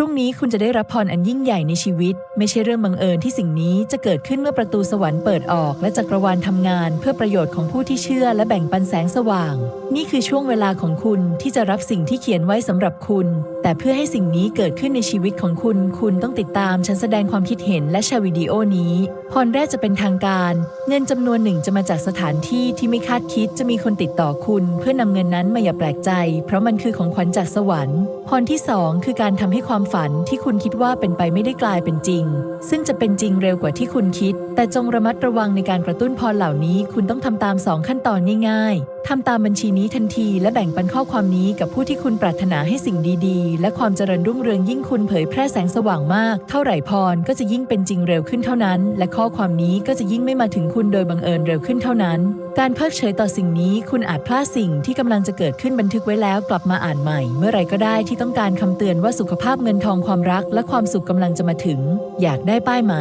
พรุ่งนี้คุณจะได้รับพรอันยิ่งใหญ่ในชีวิต ไม่ใช่เรื่องบังเอิญที่สิ่งนี้จะเกิดขึ้นเมื่อประตูสวรรค์เปิดออกและจักรวาลทำงาน เพื่อประโยชน์ของผู้ที่เชื่อและแบ่งปันแสงสว่าง นี่คือช่วงเวลาของคุณที่จะรับสิ่งที่เขียนไว้สำหรับคุณ แต่เพื่อให้สิ่งนี้เกิดขึ้นในชีวิตของคุณ คุณต้องติดตามฉันแสดงความคิดเห็นและแชร์วิดีโอนี้ พรแรกจะเป็นทางการ เงินจำนวนหนึ่งจะมาจากสถานที่ที่ไม่คาดคิดจะมีคนติดต่อคุณ เพื่อนำเงินนั้นมาอย่าแปลกใจ เพราะมันคือของขวัญจากสวรรค์พรที่สองคือการทำให้ความฝันที่คุณคิดว่าเป็นไปไม่ได้กลายเป็นจริง ซึ่งจะเป็นจริงเร็วกว่าที่คุณคิด แต่จงระมัดระวังในการกระตุ้นพรเหล่านี้ คุณต้องทำตามสองขั้นตอนง่ายๆทำตามบัญชีนี้ทันที และแบ่งปันข้อความนี้กับผู้ที่คุณปรารถนาให้สิ่งดีๆ และความเจริญรุ่งเรืองยิ่งคุณเผยแพร่แสงสว่างมาก เท่าไหร่พรก็จะยิ่งเป็นจริงเร็วขึ้นเท่านั้น และข้อความนี้ก็จะยิ่งไม่มาถึงคุณโดยบังเอิญเร็วขึ้นเท่านั้น การเพิกเฉยต่อสิ่งนี้ คุณอาจพลาดสิ่งที่กำลังจะเกิดขึ้นบันทึกไว้แล้วกลับมาอ่านใหม่ เมื่อไรก็ได้ที่ต้องการคำเตือนว่าสุขภาพเงินทองความรัก และความสุขกำลังจะมาถึง อยากได้ป้ายไหม